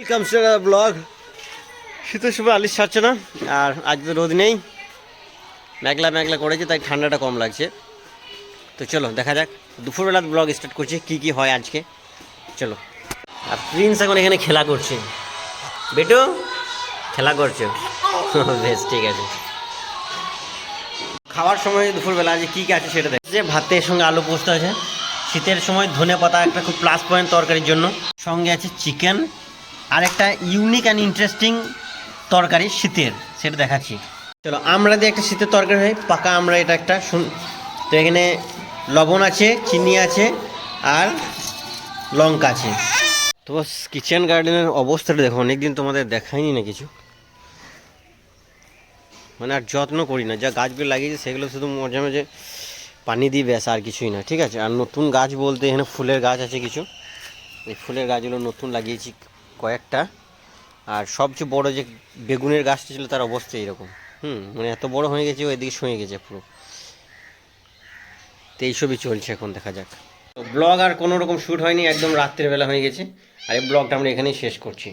Welcome to blog শীতের সময় আলিশ ছাড়ছে না, আর আজ তো রোদ নেই। মেঘলা মেঘলা করেছে, তাই ঠান্ডাটা কম লাগছে। তো চলো, দেখা যাক। দুপুরবেলা ব্লগ স্টার্ট করছি, কি কি হয় আজকে। চলো। আর প্রিন্স এখন এখানে খেলা করছে। বেটু, খেলা করছ? বেশ, ঠিক আছে। খাওয়ার সময় দুপুরবেলা যে কী কী আছে সেটা দেখ। যে ভাতের সঙ্গে আলু পোস্ত আছে, শীতের সময় ধনে পাতা একটা খুব প্লাস পয়েন্ট তরকারির জন্য। সঙ্গে আছে চিকেন আর একটা ইউনিক অ্যান্ড ইন্টারেস্টিং তরকারি শীতের, সেটা দেখাচ্ছি। চলো, আমরা দিয়ে একটা শীতের তরকারি হয়, পাকা আমরা এটা একটা শুন তো এখানে লবণ আছে, চিনি আছে, আর লঙ্কা আছে। তো কিচেন গার্ডেনের অবস্থাটা দেখো, অনেকদিন তোমাদের দেখাইনি না কিছু। মানে আর যত্ন করি না, যা গাছগুলো লাগিয়েছি সেগুলো শুধু মাঝে মাঝে পানি দিই ব্যাস, আর কিছুই না, ঠিক আছে? আর নতুন গাছ বলতে এখানে ফুলের গাছ আছে কিছু। এই ফুলের গাছগুলো নতুন লাগিয়েছি কয়েকটা। আর সবচেয়ে বড় যে বেগুনের গাছটা ছিল, তার অবস্থা এরকম হুম মানে এত বড় হয়ে গেছে ওইদিকে শুয়ে গেছে পুরো। তো এইসবই চলছে এখন, দেখা যাক। তো ব্লগ আর কোনো রকম শ্যুট হয়নি, একদম রাত্রের বেলা হয়ে গেছে। আর এই ব্লগটা আমরা এখানেই শেষ করছি।